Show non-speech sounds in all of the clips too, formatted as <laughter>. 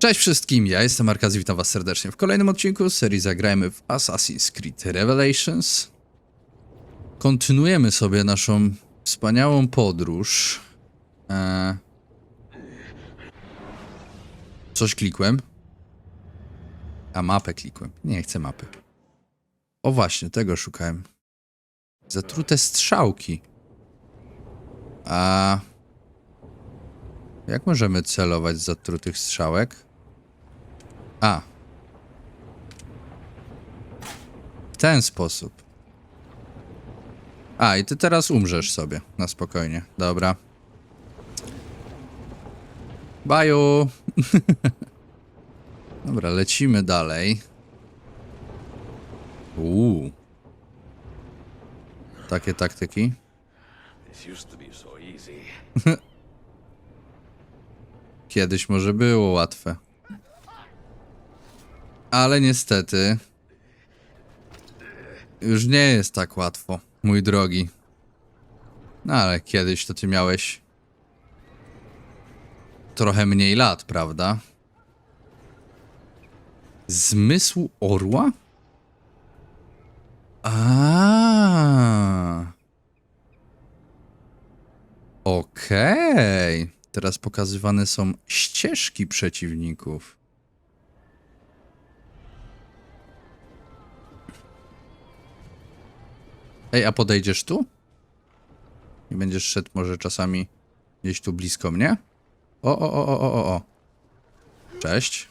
Cześć wszystkim, ja jestem Arkaz, witam was serdecznie w kolejnym odcinku serii Zagrajmy w Assassin's Creed Revelations. Kontynuujemy sobie naszą wspaniałą podróż. Eee... Coś klikłem. A mapę klikłem. Nie chcę mapy. O właśnie, tego szukałem. Zatrute strzałki. A... Jak możemy celować z zatrutych strzałek? A. W ten sposób. A, i ty teraz umrzesz sobie. Na spokojnie. Dobra. Baju. <laughs> Dobra, lecimy dalej. Uuu. Takie taktyki. <laughs> Kiedyś może było łatwe. Ale niestety. Już nie jest tak łatwo, mój drogi. No ale kiedyś to ty miałeś. Trochę mniej lat, prawda? Zmysł orła? A. Okej. Teraz pokazywane są ścieżki przeciwników. Ej, a podejdziesz tu? I będziesz szedł może czasami gdzieś tu blisko mnie? O, o, o, o, o, o. Cześć.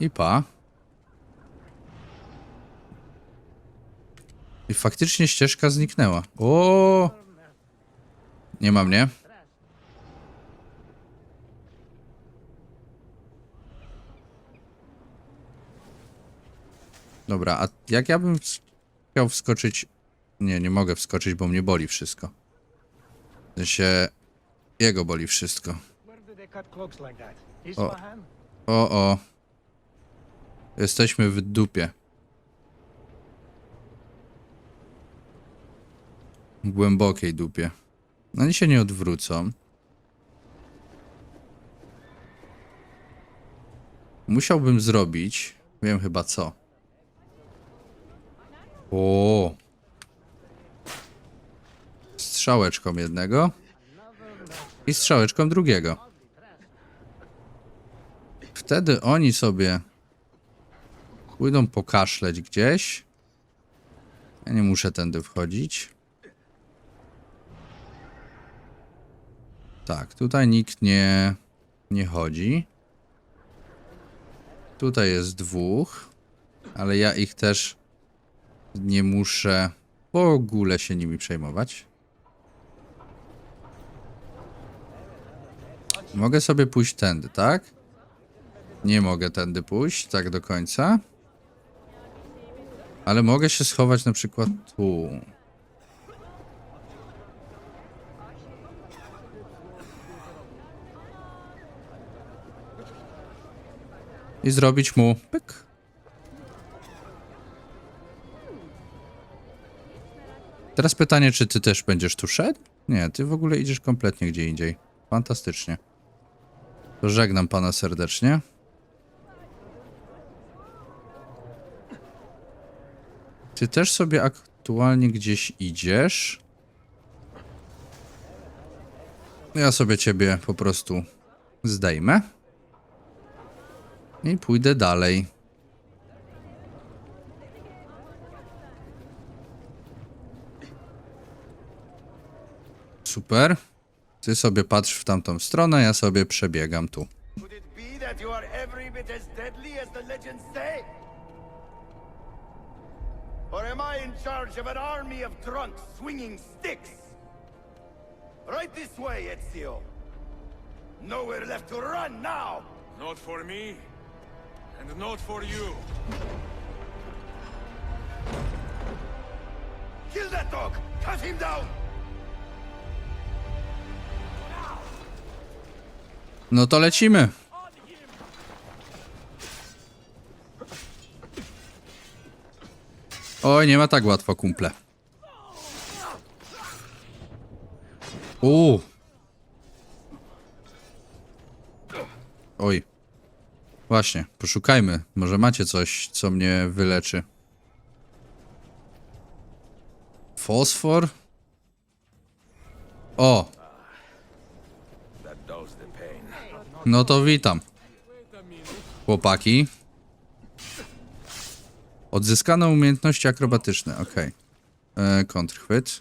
I pa. I faktycznie ścieżka zniknęła. O! Nie ma mnie. Dobra, a jak ja bym chciał wskoczyć... Nie, nie mogę wskoczyć, bo mnie boli wszystko. W sensie... Jego boli wszystko. Isfahan? O, o. Jesteśmy w dupie. W głębokiej dupie. No oni się nie odwrócą. Musiałbym zrobić. Wiem chyba co. O. Strzałeczką jednego. I strzałeczką drugiego. Wtedy oni sobie pójdą pokaszleć gdzieś. Ja nie muszę tędy wchodzić. Tak, tutaj nikt nie, nie chodzi. Tutaj jest dwóch, ale ja ich też nie muszę w ogóle się nimi przejmować. Mogę sobie pójść tędy, tak? Nie mogę tędy pójść, tak do końca. Ale mogę się schować na przykład tu. I zrobić mu pyk. Teraz pytanie, czy ty też będziesz tu szedł? Nie, ty w ogóle idziesz kompletnie gdzie indziej. Fantastycznie. Żegnam pana serdecznie. Ty też sobie aktualnie gdzieś idziesz. Ja sobie ciebie po prostu zdejmę. I pójdę dalej. Super. Ty sobie patrz w tamtą stronę, ja sobie przebiegam tu. Could it be that you are every bit as deadly as the legends say? Or am I in charge of an army of drunks swinging sticks? Right this way, Ezio. Nowhere left to run now! Not for me, and not for you. Kill that dog! Cut him down! No to lecimy. Oj, nie ma tak łatwo, kumple. Uuu. Oj. Właśnie, poszukajmy. Może macie coś, co mnie wyleczy. Fosfor? O, That dulls the pain. No to witam. Chłopaki. Odzyskano umiejętności akrobatyczne, okej. Okay. Kontrchwyt.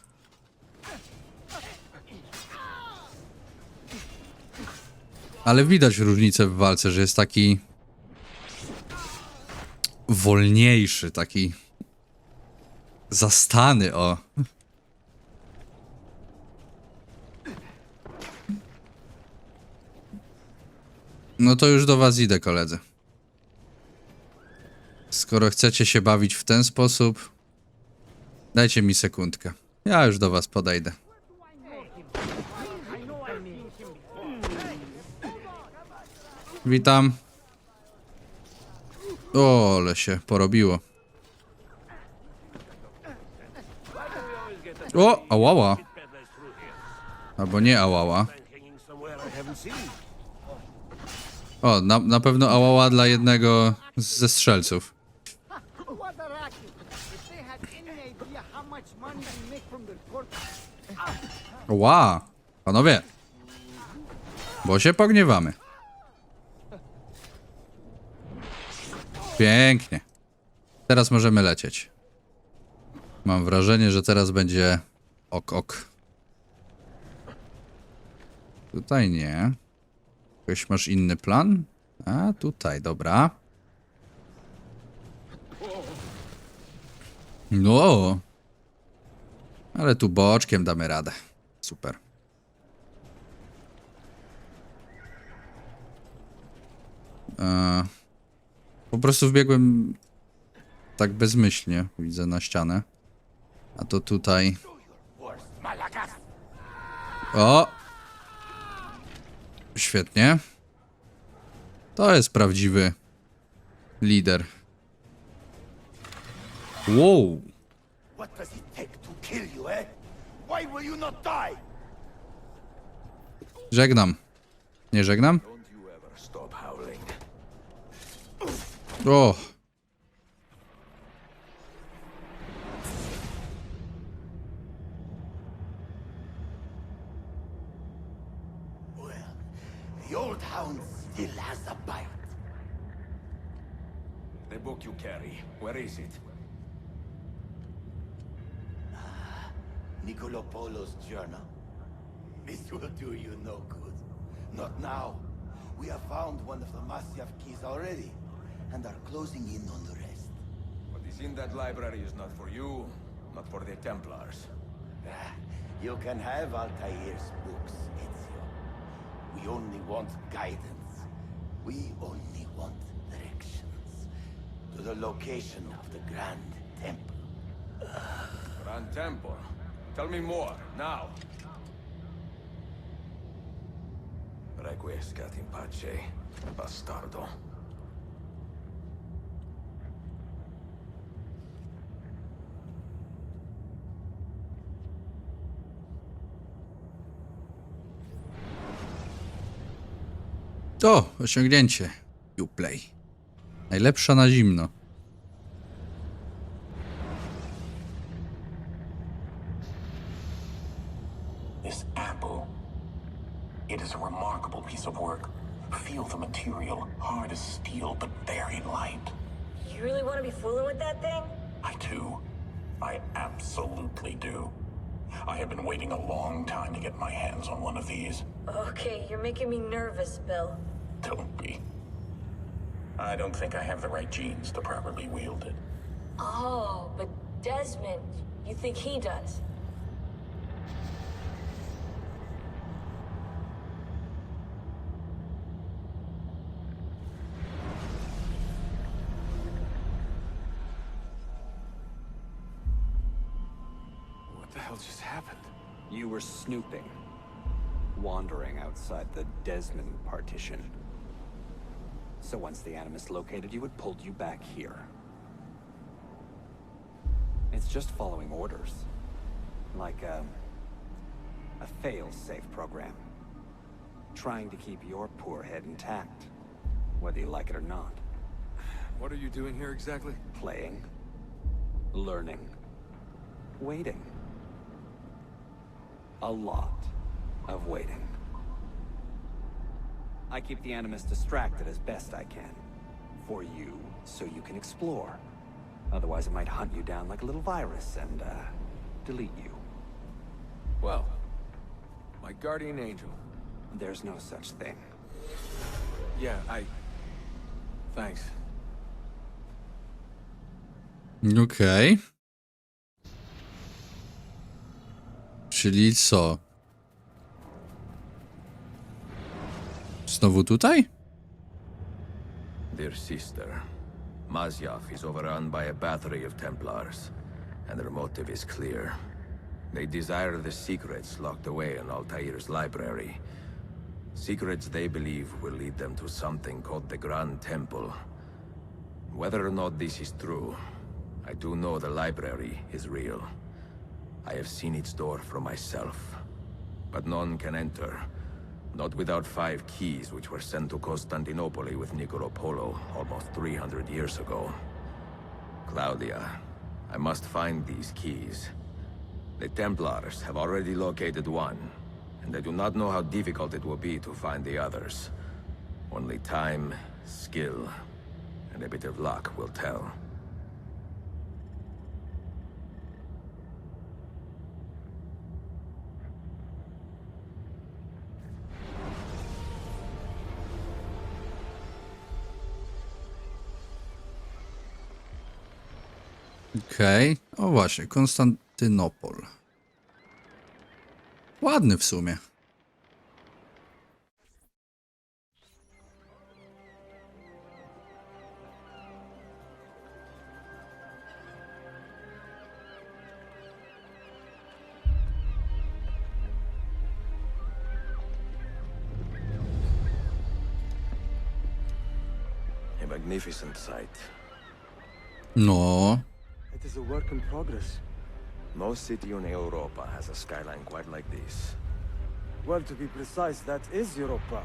Ale widać różnicę w walce, że jest taki wolniejszy, taki zastany, o. No to już do was idę, koledzy. Skoro chcecie się bawić w ten sposób, dajcie mi sekundkę. Ja już do was podejdę. Witam. O, ale się porobiło. O, ałała. Albo nie ałała. O, na, na pewno ałała dla jednego ze strzelców. Ła! Panowie! Bo się pogniewamy. Pięknie. Teraz możemy lecieć. Mam wrażenie, że teraz będzie ok, ok. Tutaj nie. Jakoś masz inny plan? A, tutaj, dobra. No. Ale tu boczkiem damy radę. Super. E, po prostu wbiegłem tak bezmyślnie, widzę na ścianę. A to tutaj. O! Świetnie. To jest prawdziwy lider. Wow! What does it take to kill you, eh? Why will you not die? Żegnam. Nie żegnam? O! You carry, where is it? Niccolo Polo's journal. This will do you no good. Not now. We have found one of the Masyaf keys already, and are closing in on the rest. What is in that library is not for you, not for the Templars. Ah, You can have Altair's books, Ezio. We only want guidance. We only want. To the location of the Grand Temple. Grand Temple. Tell me more, now. Requiescat in pace, bastardo. O! Osiągnięcie. Uplay. Najlepsza na zimno. Hell just happened? You were snooping. Wandering outside the Desmond partition. So once the Animus located you, it pulled you back here. It's just following orders. Like a... a fail-safe program. Trying to keep your poor head intact. whether you like it or not. What are you doing here exactly? Playing, learning, waiting. A lot of waiting. I keep the Animus distracted as best I can. For you, so you can explore. Otherwise, it might hunt you down like a little virus and, uh, delete you. Well, my guardian angel. There's no such thing. Yeah, I. Thanks. Okej. Czyli co? Znowu tutaj? Dear sister, Masyaf is overrun by a battery of Templars, and their motive is clear. They desire the secrets locked away in Altair's library. Secrets they believe will lead them to something called the Grand Temple. Whether or not this is true, I do know the library is real. I have seen its door from myself. But none can enter, not without five keys which were sent to Constantinople with Niccolo Polo almost 300 years ago. Claudia, I must find these keys. The Templars have already located one, and I do not know how difficult it will be to find the others. Only time, skill, and a bit of luck will tell. Okej. O właśnie, Konstantynopol. Ładny w sumie. A magnificent sight. No, Is a work in progress. No city in Europa has a skyline quite like this. Well, to be precise, that is Europa.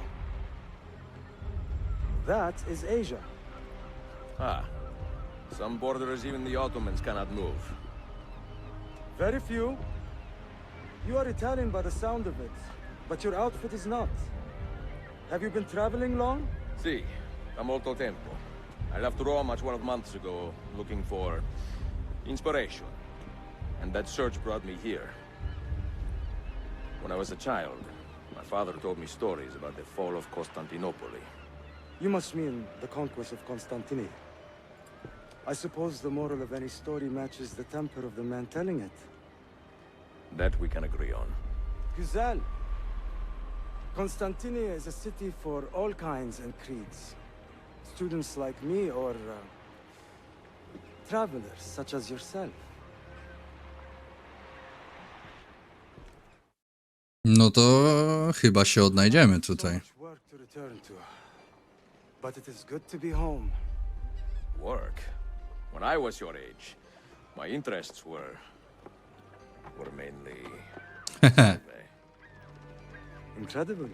That is Asia. Ah. Some borders even the Ottomans cannot move. Very few. You are Italian by the sound of it, but your outfit is not. Have you been traveling long? Sì, da molto tempo. I left Rome 12 months ago looking for inspiration. And that search brought me here. When I was a child, my father told me stories about the fall of Constantinople. You must mean the conquest of Constantinople. I suppose the moral of any story matches the temper of the man telling it. That we can agree on. Güzel. Constantinople is a city for all kinds and creeds. Students like me or uh, travelers such as yourself. no to chyba się odnajdziemy So tutaj. to return. But it is good to be home. Work? When I was your age, my interests were... were mainly... <laughs> Incredible.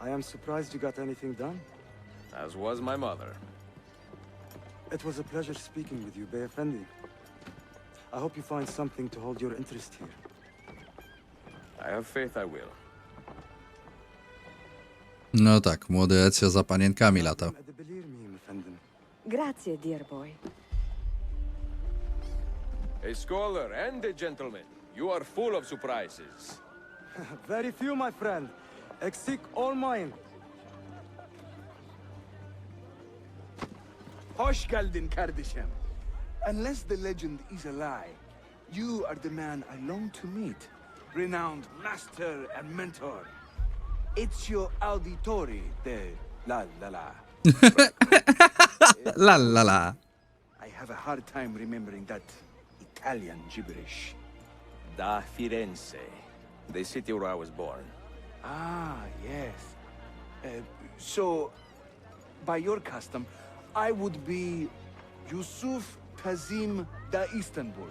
I am surprised you got anything done. as was my mother. It was a pleasure speaking with you, Bey Effendi. I hope you find something to hold your interest here. I have faith I will. No tak, młody Ezio za panienkami latał. Edebilir miyim efendim? Grazie, dear boy. A scholar and a gentleman. You are full of surprises. <laughs> Very few, my friend. Exik all mine. Hoş geldin kardeşim. Unless the legend is a lie, you are the man I long to meet. Renowned master and mentor. Ezio Auditori de La La La. <laughs> La la la. I have a hard time remembering that Italian gibberish. Da Firenze, the city where I was born. Ah, yes. Uh, so, by your custom, I would be Yusuf Kazim da Istanbul.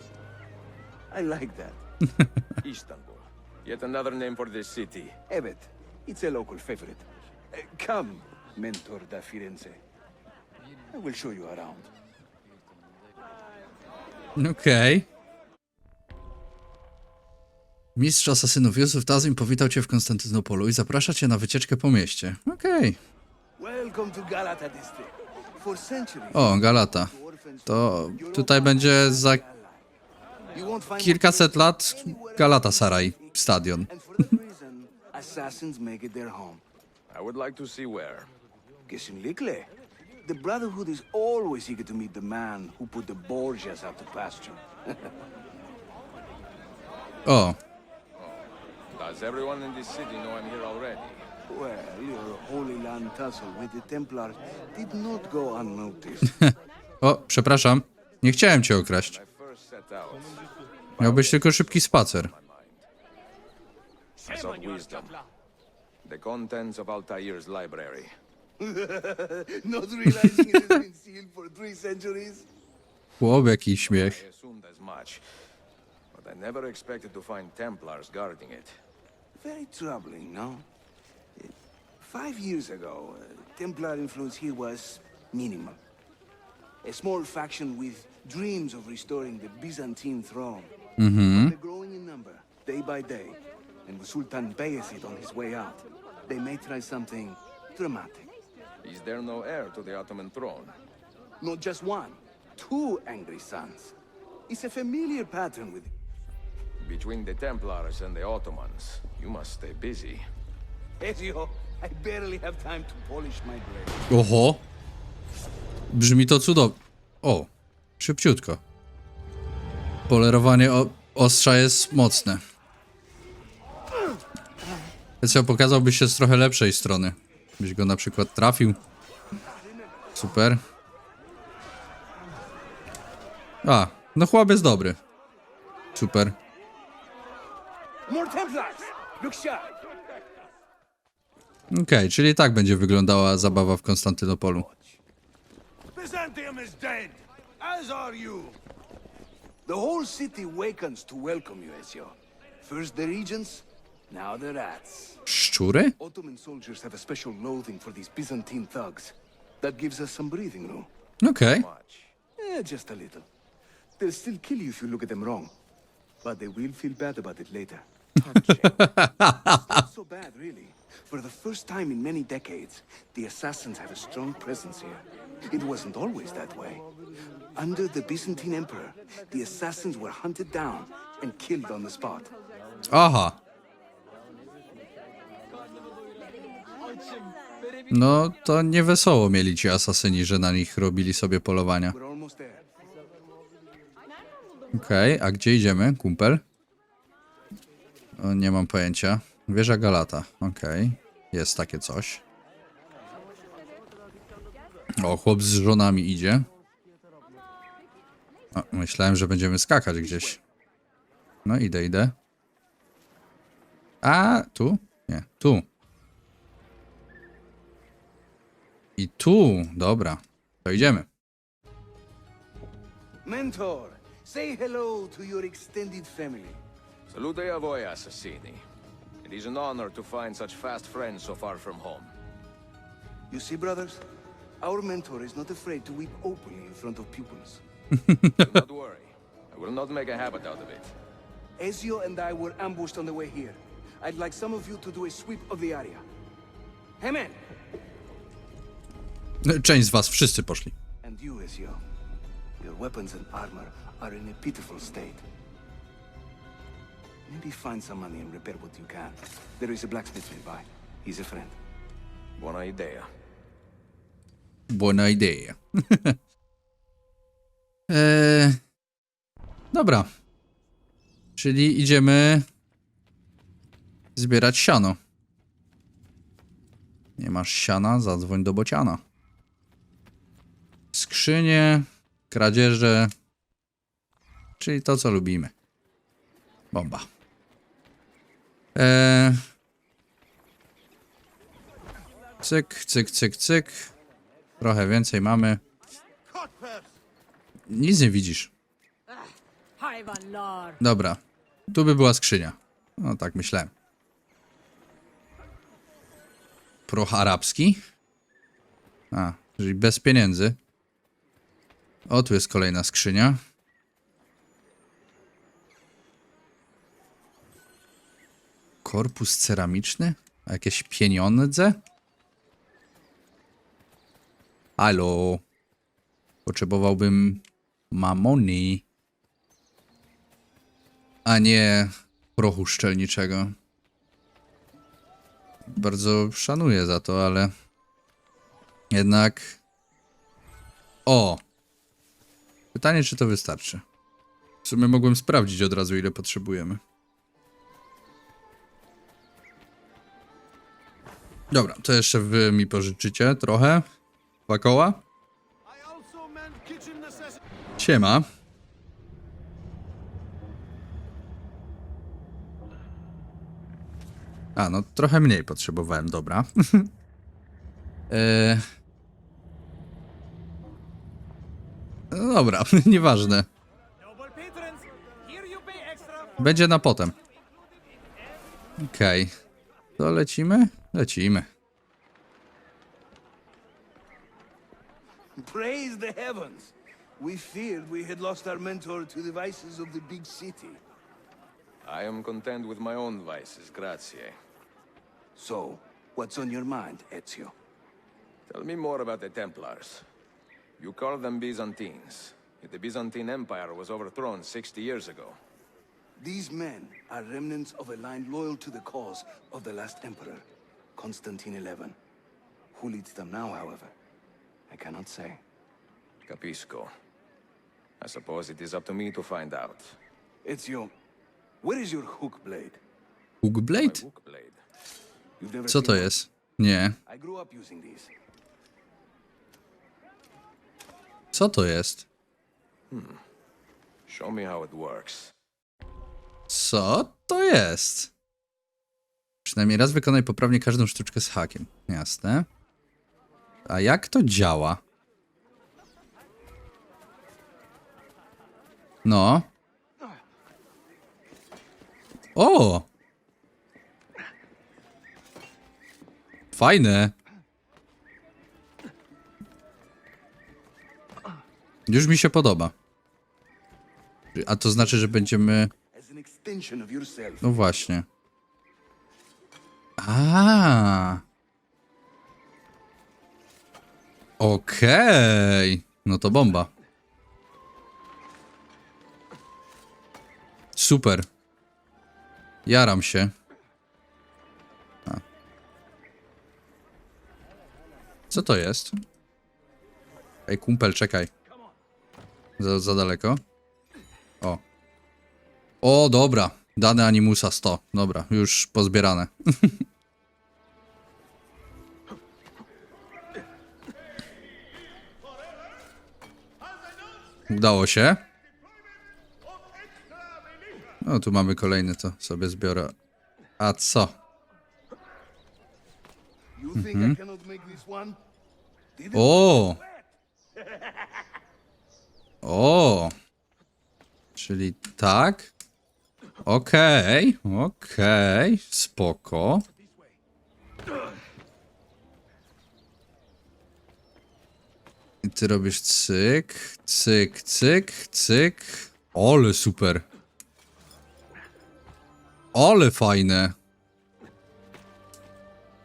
I like that. <laughs> Istanbul. Yet another name for this city. Evet, it's a local favorite. Uh, come, mentor da Firenze. I will show you around. Okej. Mistrz asasynów Józef Tazim powitał cię w Konstantynopolu i zaprasza cię na wycieczkę po mieście. Okej. Welcome to Galata district. O, Galata. To tutaj będzie za kilkaset lat stadion. It their home. I would like to see where. Kesinlikle. The Brotherhood is always eager to meet the man who put the Borgias out to pasture. O, Does everyone in this city know I'm here already? Well, your Holy Land tussle with the Templars did not go unnoticed. <laughs> o, przepraszam. Nie chciałem cię okraść. First set out. Miał być tylko szybki spacer. I sought wisdom. The contents of Altair's library. <laughs> not realizing it has been sealed for three centuries? Chłop, jaki śmiech. I assumed as much. But I never expected to find Templars guarding it. Very troubling, no? Five years ago, uh, Templar influence here was minimal. A small faction with dreams of restoring the Byzantine throne. Mm-hmm. They're growing in number, day by day. And with Sultan Bayezid on his way out, they may try something dramatic. Is there no heir to the Ottoman throne? Not just one, two angry sons. It's a familiar pattern with Between the Templars and the Ottomans, you must stay busy. Ezio. I barely have time to polish my blade. Oho. Brzmi to cudownie. O, szybciutko. Polerowanie o ostrza jest mocne. Ezio pokazałbyś się z trochę lepszej strony. Byś go na przykład trafił. Super. A, no chłop jest dobry. Super. More Templars! Look sharp! Okej, czyli tak będzie wyglądała zabawa w Konstantynopolu. Byzantium is dead, as are you. The whole city wakens to welcome you, Ezio. First the regents, now the rats. Szczury? Ottoman soldiers have a special loathing for these Byzantine thugs. That gives us some breathing room. Okej. Eh, just a little. They'll still kill you if you look at them wrong. But they will feel bad about it later. Not so bad, really. For the first time in many decades, the assassins have a strong presence here. It wasn't always that way. Under the Byzantine Emperor, the assassins were hunted down and killed on the spot. Aha. No, to nie wesoło mieli ci asasyni, że na nich robili sobie polowania. We're almost there. Okej, a gdzie idziemy, kumpel? Nie mam pojęcia. Wieża Galata. Okej, jest takie coś. O, chłop z żonami idzie. O, myślałem, że będziemy skakać gdzieś. No, idę, idę. A, tu? Nie, tu. I tu, dobra. To idziemy. Mentor, say hello to your extended family. Salute a voi, assassini. It is an honor to find such fast friends so far from home. You see, brothers, our mentor is not afraid to weep openly in front of pupils. <laughs> Do not worry. I will not make a habit out of it. Ezio and I were ambushed on the way here. I'd like some of you to do a sweep of the area. Hey, man! Część z was, wszyscy poszli. And you, Ezio. Your weapons and armor are in a pitiful state. Maybe find some money and repair what you can. There is a blacksmith nearby. He's a friend. Buona idea. Buona idea. eee, <laughs> dobra. Czyli idziemy zbierać siano. Nie masz siana? Zadzwoń do bociana. Skrzynie, kradzieże, czyli to, co lubimy. Bomba. Eee, cyk, cyk, cyk, cyk. Trochę więcej mamy. Nic nie widzisz. Dobra. Tu by była skrzynia. No tak myślałem. Proch arabski. A, czyli bez pieniędzy. O, tu jest kolejna skrzynia. Korpus ceramiczny? Jakieś pieniądze? Halo. Potrzebowałbym mamony. A nie prochu szczelniczego. Bardzo szanuję za to, ale jednak. O! Pytanie, czy to wystarczy. W sumie mogłem sprawdzić od razu, ile potrzebujemy. Dobra, to jeszcze wy mi pożyczycie trochę. Dwa koła. Siema. A, no trochę mniej potrzebowałem, dobra. eee... <laughs> Dobra, <laughs> nieważne. Będzie na potem. Okej. To lecimy? Lecimy. Praise the heavens! We feared we had lost our mentor to the vices of the big city. I am content with my own vices, grazie. So, what's on your mind, Ezio? Tell me more about the Templars. You call them Byzantines. Yet the Byzantine Empire was overthrown 60 years ago. These men are remnants of a line loyal to the cause of the last emperor, Constantine XI. Who leads them now, however? I cannot say. Capisco. I suppose it is up to me to find out. Ezio, where is your hook blade? Hook Blade? book blade. You've never Co seen to jest? Nie. I grew up using these. Co to jest? Hmm. Show me how it works. Co to jest? Przynajmniej raz wykonaj poprawnie każdą sztuczkę z hakiem. Jasne. A jak to działa? No. O! Fajne. Już mi się podoba. A to znaczy, że będziemy... No właśnie. A. Okej. No to bomba. Super. Jaram się. A. Co to jest? Ej, kumpel, czekaj. Za, za daleko. O. O, dobra. Dane Animusa 100. Dobra, już pozbierane. <laughs> Udało się. No, tu mamy kolejny, to sobie zbiorę. A co? This one? O! O! Czyli tak? Okej, okej, spoko. I ty robisz cyk, cyk, cyk, cyk. Ole super. Ole fajne.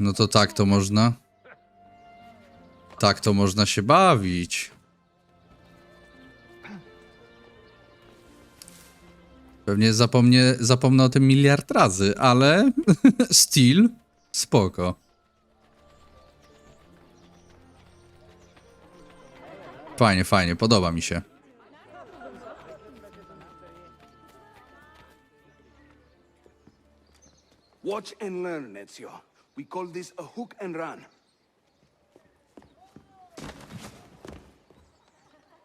No to tak to można. Tak to można się bawić. Pewnie zapomnę, zapomnę o tym miliard razy, ale <laughs> still spoko. Fajnie, fajnie, podoba mi się. Watch and learn, Ezio. We call this a hook and run.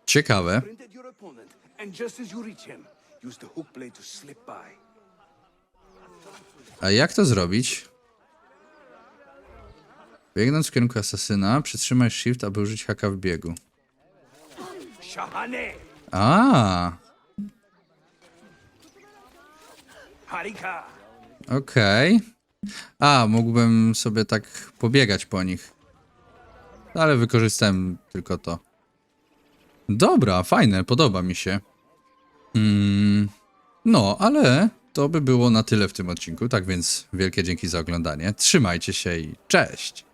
Ciekawe. And just as you reach him, A jak to zrobić? Biegnąc w kierunku asasyna, przytrzymaj shift, aby użyć haka w biegu. A, okej. A, mógłbym sobie tak pobiegać po nich. Ale wykorzystałem tylko to. Dobra, fajne, podoba mi się. Mm, no, ale to by było na tyle w tym odcinku, tak więc wielkie dzięki za oglądanie. Trzymajcie się i cześć!